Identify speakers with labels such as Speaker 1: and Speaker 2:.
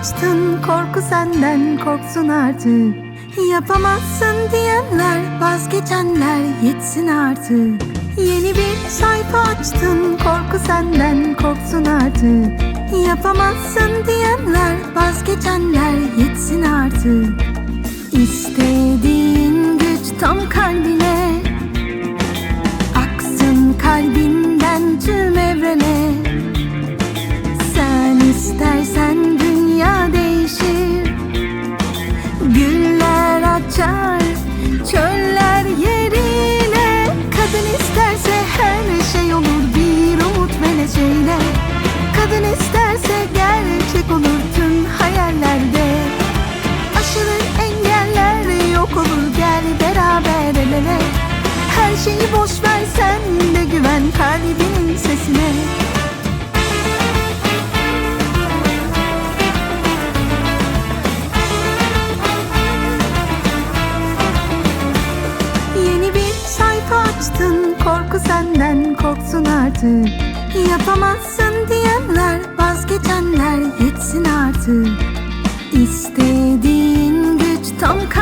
Speaker 1: açtın korku senden korksun artık. Yapamazsın diyenler vazgeçenler yetsin artık. Yeni bir sayfa açtın korku senden korksun artık. Yapamazsın diyenler vazgeçenler yetsin artık. İstediğin güç tam kalbine. Aksın kalbinden tüm evrene. Sen istersen 别 artık. Yapamazsın diyenler vazgeçenler yetsin artık. İstediğin güç tam kalbine